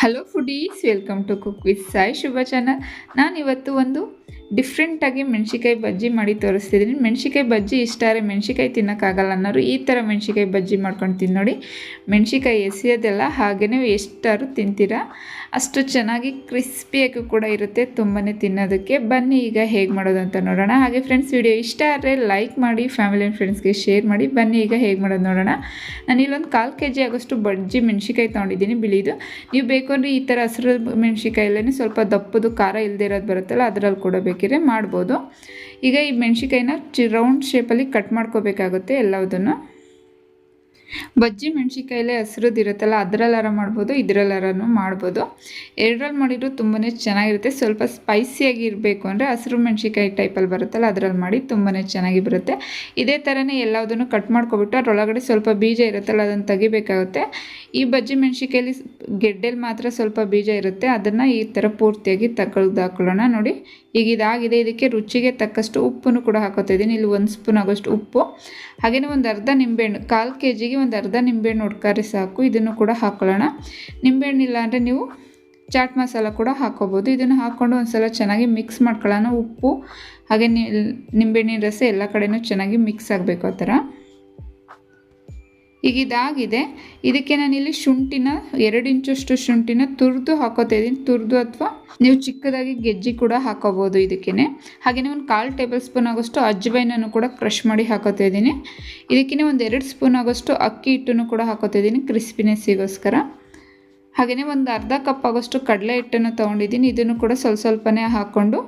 Hello foodies welcome to cook with Sai Shubha channel ನಾನು ಇವತ್ತು ಒಂದು ಡಿಫ್ರೆಂಟಾಗಿ ಮೆಣಸಿಕಾಯಿ ಬಜ್ಜಿ ಮಾಡಿ ತೋರಿಸ್ತಿದ್ದೀನಿ. ಮೆಣಸಿಕಾಯಿ ಬಜ್ಜಿ ಇಷ್ಟ ಆದರೆ ಮೆಣಸಿಕಾಯಿ ತಿನ್ನೋಕ್ಕಾಗಲ್ಲ ಅನ್ನೋರು ಈ ಥರ ಮೆಣಸಿಕಾಯಿ ಬಜ್ಜಿ ಮಾಡ್ಕೊಂಡು ತಿಂದು ನೋಡಿ. ಮೆಣಸಿಕಾಯಿ ಎಸೆಯೋದೆಲ್ಲ ಹಾಗೆಯೇ ಎಷ್ಟಾದ್ರು ತಿಂತೀರಾ. ಅಷ್ಟು ಚೆನ್ನಾಗಿ ಕ್ರಿಸ್ಪಿಯಾಗಿ ಕೂಡ ಇರುತ್ತೆ ತುಂಬಾ ತಿನ್ನೋದಕ್ಕೆ. ಬನ್ನಿ ಈಗ ಹೇಗೆ ಮಾಡೋದು ಅಂತ ನೋಡೋಣ. ಹಾಗೆ ಫ್ರೆಂಡ್ಸ್ ವಿಡಿಯೋ ಇಷ್ಟ ಆದರೆ ಲೈಕ್ ಮಾಡಿ ಫ್ಯಾಮಿಲಿ ಆ್ಯಂಡ್ ಫ್ರೆಂಡ್ಸ್ಗೆ ಶೇರ್ ಮಾಡಿ. ಬನ್ನಿ ಈಗ ಹೇಗೆ ಮಾಡೋದು ನೋಡೋಣ. ನಾನು ಇಲ್ಲೊಂದು ಕಾಲು ಕೆ ಜಿ ಆಗೋಷ್ಟು ಬಜ್ಜಿ ಮೆಣಸಿಕಾಯಿ ತೊಗೊಂಡಿದ್ದೀನಿ ಬಿಳಿದು. ನೀವು ಬೇಕು ಅಂದರೆ ಈ ಥರ ಹಸಿರು ಮೆಣಸಿಕಾಯಲ್ಲೇ ಸ್ವಲ್ಪ ದಪ್ಪದು ಖಾರ ಇಲ್ಲದೆ ಇರೋದು ಬರುತ್ತಲ್ಲ ಅದರಲ್ಲಿ ಕೂಡ ಬೇಕಿದ್ರೆ ಮಾಡ್ಬೋದು. ಈಗ ಈ ಮೆಣಸಿಕಾಯಿನ ಚಿ ರೌಂಡ್ ಶೇಪಲ್ಲಿ ಕಟ್ ಮಾಡ್ಕೋಬೇಕಾಗುತ್ತೆ ಎಲ್ಲದನ್ನು ಬಜ್ಜಿ ಮೆಣಸಿಕಾಯಲ್ಲೇ ಹಸ್ರದ್ದು ಇರುತ್ತಲ್ಲ, ಅದರಲ್ಲಾರ ಮಾಡ್ಬೋದು ಇದರಲ್ಲಾರೂ ಮಾಡ್ಬೋದು. ಎರಡರಲ್ಲಿ ಮಾಡಿದ್ರು ತುಂಬಾ ಚೆನ್ನಾಗಿರುತ್ತೆ. ಸ್ವಲ್ಪ ಸ್ಪೈಸಿಯಾಗಿ ಇರಬೇಕು ಅಂದರೆ ಹಸಿರು ಮೆಣಸಿಕಾಯಿ ಟೈಪಲ್ಲಿ ಬರುತ್ತಲ್ಲ ಅದರಲ್ಲಿ ಮಾಡಿ ತುಂಬಾ ಚೆನ್ನಾಗಿ ಬರುತ್ತೆ. ಇದೇ ಥರನೇ ಎಲ್ಲದನ್ನು ಕಟ್ ಮಾಡ್ಕೊಬಿಟ್ಟು ಅದರೊಳಗಡೆ ಸ್ವಲ್ಪ ಬೀಜ ಇರುತ್ತಲ್ಲ, ಅದನ್ನು ತೆಗಿಬೇಕಾಗುತ್ತೆ. ಈ ಬಜ್ಜಿ ಮೆಣಸಿಕಾಯಲ್ಲಿ ಗೆಡ್ಡೆಲಿ ಮಾತ್ರ ಸ್ವಲ್ಪ ಬೀಜ ಇರುತ್ತೆ. ಅದನ್ನು ಈ ಥರ ಪೂರ್ತಿಯಾಗಿ ತಗೊಳ್ದು ಹಾಕೊಳ್ಳೋಣ ನೋಡಿ. ಈಗ ಇದಾಗಿದೆ. ಇದಕ್ಕೆ ರುಚಿಗೆ ತಕ್ಕಷ್ಟು ಉಪ್ಪನ್ನು ಕೂಡ ಹಾಕೋತಾ ಇದ್ದೀನಿ. ಇಲ್ಲಿ ಒಂದು ಸ್ಪೂನ್ ಆಗೋಷ್ಟು ಉಪ್ಪು. ಹಾಗೆಯೇ ಒಂದು ಅರ್ಧ ನಿಂಬೆಹಣ್ಣು, ಕಾಲು ಕೆ ಜಿಗೆ ಒಂದು ಅರ್ಧ ನಿಂಬೆಹಣ್ಣು ಹುಡ್ಕಾರಿ ಸಾಕು, ಇದನ್ನು ಕೂಡ ಹಾಕ್ಕೊಳ್ಳೋಣ ನಿಂಬೆಹಣ್ಣು ಇಲ್ಲ ಅಂದರೆ ನೀವು ಚಾಟ್ ಮಸಾಲ ಕೂಡ ಹಾಕೋಬೋದು. ಇದನ್ನು ಹಾಕ್ಕೊಂಡು ಒಂದು ಸಲ ಚೆನ್ನಾಗಿ ಮಿಕ್ಸ್ ಮಾಡ್ಕೊಳ್ಳೋಣ. ಉಪ್ಪು, ಹಾಗೆ ನಿಂಬೆಹಣ್ಣಿನ ರಸ ಎಲ್ಲ ಕಡೆಯೂ ಚೆನ್ನಾಗಿ ಮಿಕ್ಸ್ ಆಗಬೇಕು ಆ ಥರ. ಈಗ ಇದಾಗಿದೆ ಇದಕ್ಕೆ ನಾನಿಲ್ಲಿ ಶುಂಠಿನ, ಎರಡು ಇಂಚಷ್ಟು ಶುಂಠಿನ ತುರಿದು ಹಾಕೋತಾ ಇದ್ದೀನಿ. ತುರಿದು ಅಥವಾ ನೀವು ಚಿಕ್ಕದಾಗಿ ಗೆಜ್ಜಿ ಕೂಡ ಹಾಕೋಬೋದು ಇದಕ್ಕೇ ಹಾಗೆಯೇ ಒಂದು ಕಾಲು ಟೇಬಲ್ ಸ್ಪೂನ್ ಆಗೋಷ್ಟು ಅಜ್ವೈನನ್ನು ಕೂಡ ಕ್ರಷ್ ಮಾಡಿ ಹಾಕೋತಾ ಇದ್ದೀನಿ. ಇದಕ್ಕೇ ಒಂದು ಎರಡು ಸ್ಪೂನ್ ಆಗೋಷ್ಟು ಅಕ್ಕಿ ಹಿಟ್ಟನ್ನು ಕೂಡ ಹಾಕೋತಾ ಇದ್ದೀನಿ ಕ್ರಿಸ್ಪಿನೆಸ್ಸಿಗೋಸ್ಕರ. ಹಾಗೆಯೇ ಒಂದು ಅರ್ಧ ಕಪ್ ಆಗೋಷ್ಟು ಕಡಲೆ ಹಿಟ್ಟನ್ನು ತೊಗೊಂಡಿದ್ದೀನಿ. ಇದನ್ನು ಕೂಡ ಸ್ವಲ್ಪ ಸ್ವಲ್ಪನೇ ಹಾಕ್ಕೊಂಡು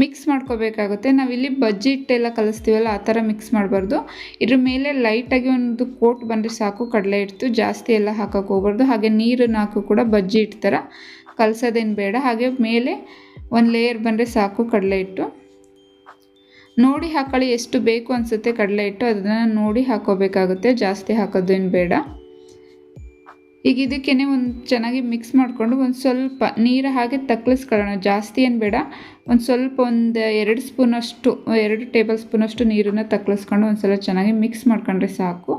ಮಿಕ್ಸ್ ಮಾಡ್ಕೋಬೇಕಾಗುತ್ತೆ. ನಾವಿಲ್ಲಿ ಬಜ್ಜಿ ಹಿಟ್ಟೆಲ್ಲ ಕಲಿಸ್ತೀವಲ್ಲ, ಆ ಥರ ಮಿಕ್ಸ್ ಮಾಡಬಾರ್ದು. ಇದ್ರ ಮೇಲೆ ಲೈಟಾಗಿ ಒಂದು ಕೋಟ್ ಬಂದರೆ ಸಾಕು, ಕಡಲೆ ಹಿಟ್ಟು ಜಾಸ್ತಿ ಎಲ್ಲ ಹಾಕೋಕೆ ಹೋಗ್ಬಾರ್ದು. ಹಾಗೆ ನೀರನ್ನು ಹಾಕು ಕೂಡ ಬಜ್ಜಿ ಹಿಟ್ಟು ಥರ. ಕಲಸೋದೇನು ಬೇಡ. ಹಾಗೆ ಮೇಲೆ ಒಂದು ಲೇಯರ್ ಬಂದರೆ ಸಾಕು ಕಡಲೆ ಹಿಟ್ಟು. ನೋಡಿ ಹಾಕೊಳ್ಳಿ, ಎಷ್ಟು ಬೇಕು ಅನಿಸುತ್ತೆ ಕಡಲೆ ಹಿಟ್ಟು. ಅದನ್ನು ನೋಡಿ ಹಾಕೋಬೇಕಾಗುತ್ತೆ ಜಾಸ್ತಿ ಹಾಕೋದೇನು ಬೇಡ. ಈಗ ಇದಕ್ಕೇ ಒಂದು ಚೆನ್ನಾಗಿ ಮಿಕ್ಸ್ ಮಾಡಿಕೊಂಡು ಒಂದು ಸ್ವಲ್ಪ ನೀರು ಹಾಗೆ ತಕ್ಕಲಿಸ್ಕೊಳ್ಳೋಣ ಜಾಸ್ತಿ ಏನು ಬೇಡ. ಒಂದು ಸ್ವಲ್ಪ ಒಂದು ಎರಡು ಸ್ಪೂನಷ್ಟು, ಎರಡು ಟೇಬಲ್ ಸ್ಪೂನಷ್ಟು ನೀರನ್ನು ತಕ್ಕಲಿಸ್ಕೊಂಡು ಒಂದು ಸಲ ಚೆನ್ನಾಗಿ ಮಿಕ್ಸ್ ಮಾಡ್ಕೊಂಡ್ರೆ ಸಾಕು.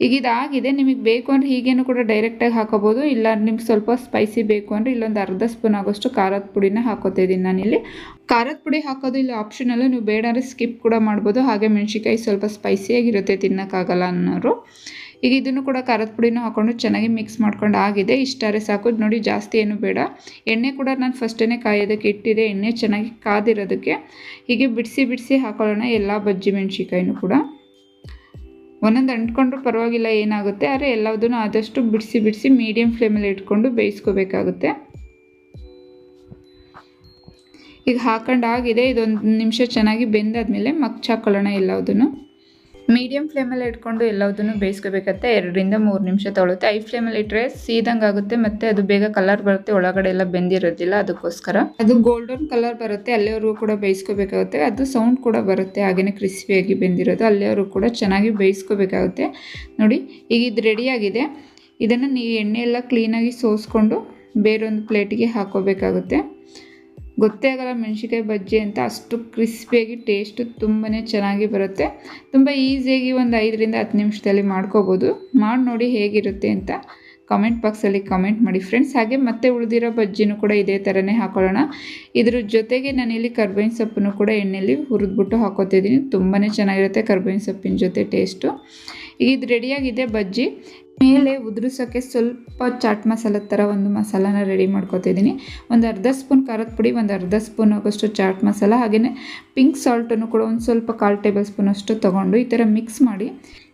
ಈಗ ಇದಾಗಿದೆ. ನಿಮಗೆ ಬೇಕು ಅಂದರೆ ಹೀಗೇನು ಕೂಡ ಡೈರೆಕ್ಟಾಗಿ ಹಾಕೋಬೋದು. ಇಲ್ಲ ನಿಮ್ಗೆ ಸ್ವಲ್ಪ ಸ್ಪೈಸಿ ಬೇಕು ಅಂದರೆ ಇಲ್ಲೊಂದು ಅರ್ಧ ಸ್ಪೂನ್ ಆಗೋಷ್ಟು ಖಾರದ ಪುಡಿನ ಹಾಕೋತಾ ಇದ್ದೀನಿ ನಾನಿಲ್ಲಿ. ಖಾರದ ಪುಡಿ ಹಾಕೋದು ಇಲ್ಲಿ ಆಪ್ಷನಲ್ಲು ನೀವು ಬೇಡ ಅಂದರೆ ಸ್ಕಿಪ್ ಕೂಡ ಮಾಡ್ಬೋದು. ಹಾಗೆ ಮೆಣಸಿಕಾಯಿ ಸ್ವಲ್ಪ ಸ್ಪೈಸಿಯಾಗಿರುತ್ತೆ ತಿನ್ನೋಕ್ಕಾಗಲ್ಲ ಅನ್ನೋರು. ಈಗ ಇದನ್ನು ಕೂಡ ಖಾರದ ಪುಡಿನೂ ಹಾಕ್ಕೊಂಡು ಚೆನ್ನಾಗಿ ಮಿಕ್ಸ್ ಮಾಡ್ಕೊಂಡು ಆಗಿದೆ. ಇಷ್ಟಾರೆ ಸಾಕು. ನೋಡಿ ಜಾಸ್ತಿ ಏನು ಬೇಡ. ಎಣ್ಣೆ ಕೂಡ ನಾನು ಫಸ್ಟೇ ಕಾಯೋದಕ್ಕೆ ಇಟ್ಟಿದೆ. ಎಣ್ಣೆ ಚೆನ್ನಾಗಿ ಕಾದಿರೋದಕ್ಕೆ. ಹೀಗೆ ಬಿಡಿಸಿ ಬಿಡಿಸಿ ಹಾಕೊಳ್ಳೋಣ ಎಲ್ಲ ಬಜ್ಜಿ ಮೆಣಸಿಕಾಯಿನೂ ಕೂಡ. ಒಂದೊಂದು ಅಂಟ್ಕೊಂಡ್ರೂ ಪರವಾಗಿಲ್ಲ ಏನಾಗುತ್ತೆ. ಆದರೆ ಎಲ್ಲದನ್ನು ಆದಷ್ಟು ಬಿಡಿಸಿ ಬಿಡಿಸಿ ಮೀಡಿಯಮ್ ಫ್ಲೇಮಲ್ಲಿ ಇಟ್ಕೊಂಡು ಬೇಯಿಸ್ಕೋಬೇಕಾಗುತ್ತೆ. ಈಗ ಹಾಕೊಂಡಾಗಿದೆ ಇದೊಂದು ನಿಮಿಷ ಚೆನ್ನಾಗಿ ಬೆಂದಾದ್ಮೇಲೆ ಮಗ್ಚಾಕೊಳ್ಳೋಣ ಎಲ್ಲದನ್ನು ಮೀಡಿಯಮ್ ಫ್ಲೇಮಲ್ಲಿ ಇಟ್ಕೊಂಡು ಎಲ್ಲದನ್ನು ಬೇಯಿಸ್ಕೋಬೇಕತ್ತೆ. ಎರಡರಿಂದ ಮೂರು ನಿಮಿಷ ತೊಳುತ್ತೆ. ಐ ಫ್ಲೇಮಲ್ಲಿ ಇಟ್ಟರೆ ಸೀದಂಗೆ ಆಗುತ್ತೆ ಮತ್ತು ಅದು ಬೇಗ ಕಲರ್ ಬರುತ್ತೆ, ಒಳಗಡೆ ಎಲ್ಲ ಬೆಂದಿರೋದಿಲ್ಲ ಅದಕ್ಕೋಸ್ಕರ. ಅದು ಗೋಲ್ಡನ್ ಕಲರ್ ಬರುತ್ತೆ, ಅಲ್ಲಿವರೆಗೂ ಕೂಡ ಬೇಯಿಸ್ಕೋಬೇಕಾಗುತ್ತೆ. ಅದು ಸೌಂಡ್ ಕೂಡ ಬರುತ್ತೆ ಹಾಗೆಯೇ ಕ್ರಿಸ್ಪಿಯಾಗಿ ಬೆಂದಿರೋದು, ಅಲ್ಲಿವರೆಗೂ ಕೂಡ ಚೆನ್ನಾಗಿ ಬೇಯಿಸ್ಕೋಬೇಕಾಗುತ್ತೆ. ನೋಡಿ, ಈಗ ಇದು ರೆಡಿಯಾಗಿದೆ ಇದನ್ನು ನೀವು ಎಣ್ಣೆ ಎಲ್ಲ ಕ್ಲೀನಾಗಿ ಸೋಸ್ಕೊಂಡು ಬೇರೊಂದು ಪ್ಲೇಟಿಗೆ ಹಾಕೋಬೇಕಾಗುತ್ತೆ. ಗೊತ್ತೇ ಆಗಲ್ಲ ಮೆಣಸಿಕಾಯಿ ಬಜ್ಜಿ ಅಂತ ಅಷ್ಟು ಕ್ರಿಸ್ಪಿಯಾಗಿ ಟೇಸ್ಟು ತುಂಬಾ ಚೆನ್ನಾಗಿ ಬರುತ್ತೆ. ತುಂಬ ಈಸಿಯಾಗಿ ಒಂದು ಐದರಿಂದ ಹತ್ತು ನಿಮಿಷದಲ್ಲಿ ಮಾಡ್ಕೋಬೋದು. ಮಾಡಿ ನೋಡಿ ಹೇಗಿರುತ್ತೆ ಅಂತ ಕಮೆಂಟ್ ಬಾಕ್ಸಲ್ಲಿ ಕಮೆಂಟ್ ಮಾಡಿ ಫ್ರೆಂಡ್ಸ್ ಹಾಗೆ ಮತ್ತೆ ಉಳಿದಿರೋ ಬಜ್ಜಿನೂ ಕೂಡ ಇದೇ ಥರನೇ ಹಾಕೊಳ್ಳೋಣ. ಇದ್ರ ಜೊತೆಗೆ ನಾನಿಲ್ಲಿ ಕರ್ಬೇವಿನ ಸೊಪ್ಪನ್ನು ಕೂಡ ಎಣ್ಣೆಯಲ್ಲಿ ಹುರಿದ್ಬಿಟ್ಟು ಹಾಕೋತಿದ್ದೀನಿ. ತುಂಬಾ ಚೆನ್ನಾಗಿರುತ್ತೆ ಕರ್ಬೇವಿನ ಸೊಪ್ಪಿನ ಜೊತೆ ಟೇಸ್ಟು ಈಗ ಇದು ರೆಡಿಯಾಗಿದೆ ಬಜ್ಜಿ. ಮೇಲೆ ಉದುರಿಸೋಕ್ಕೆ ಸ್ವಲ್ಪ ಚಾಟ್ ಮಸಾಲ ಥರ ಒಂದು ಮಸಾಲಾನ ರೆಡಿ ಮಾಡ್ಕೊತಿದ್ದೀನಿ. ಒಂದು ಅರ್ಧ ಸ್ಪೂನ್ ಖಾರದ ಪುಡಿ, ಒಂದು ಅರ್ಧ ಸ್ಪೂನ್ ಆಗೋಷ್ಟು ಚಾಟ್ ಮಸಾಲ ಹಾಗೆಯೇ ಪಿಂಕ್ ಸಾಲ್ಟನ್ನು ಕೂಡ ಒಂದು ಸ್ವಲ್ಪ ಕಾಲು ಟೇಬಲ್ ಸ್ಪೂನ್ ಅಷ್ಟು ತೊಗೊಂಡು ಈ ಥರ ಮಿಕ್ಸ್ ಮಾಡಿ.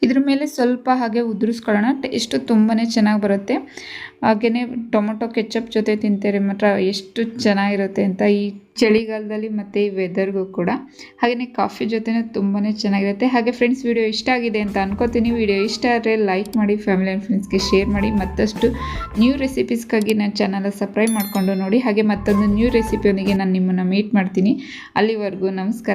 ಇದ್ರ ಮೇಲೆ ಸ್ವಲ್ಪ ಹಾಗೆ ಉದುರಿಸ್ಕೊಳ್ಳೋಣ. ಟೇಸ್ಟು ತುಂಬಾ ಚೆನ್ನಾಗಿ ಬರುತ್ತೆ. ಹಾಗೆಯೇ ಟೊಮೊಟೊ ಕೆಚಪ್ ಜೊತೆ ತಿಂತಾರೆ ಮಾತ್ರ ಎಷ್ಟು ಚೆನ್ನಾಗಿರುತ್ತೆ ಅಂತ ಈ ಚಳಿಗಾಲದಲ್ಲಿ ಮತ್ತು ಈ ವೆದರ್ಗೂ ಕೂಡ. ಹಾಗೆಯೇ ಕಾಫಿ ಜೊತೆನೂ ತುಂಬಾ ಚೆನ್ನಾಗಿರುತ್ತೆ. ಹಾಗೆ ಫ್ರೆಂಡ್ಸ್ ವಿಡಿಯೋ ಇಷ್ಟ ಆಗಿದೆ ಅಂತ ಅನ್ಕೋತೀನಿ. ವಿಡಿಯೋ ಇಷ್ಟ ಆದರೆ ಲೈಕ್ ಮಾಡಿ ಫ್ಯಾಮಿಲಿ ಆ್ಯಂಡ್ ಫ್ರೆಂಡ್ಸ್ಗೆ ಶೇರ್ ಮಾಡಿ, ಮತ್ತಷ್ಟು ನ್ಯೂ ರೆಸಿಪೀಸ್ಗಾಗಿ ನನ್ನ ಚಾನಲ್ ಸಬ್ಸ್ಕ್ರೈಬ್ ಮಾಡಿಕೊಂಡು ನೋಡಿ. ಹಾಗೆ ಮತ್ತೊಂದು ನ್ಯೂ ರೆಸಿಪಿಯೊಂದಿಗೆ ನಾನು ನಿಮ್ಮನ್ನು ಮೀಟ್ ಮಾಡ್ತೀನಿ. ಅಲ್ಲಿವರೆಗೂ ನಮಸ್ಕಾರ.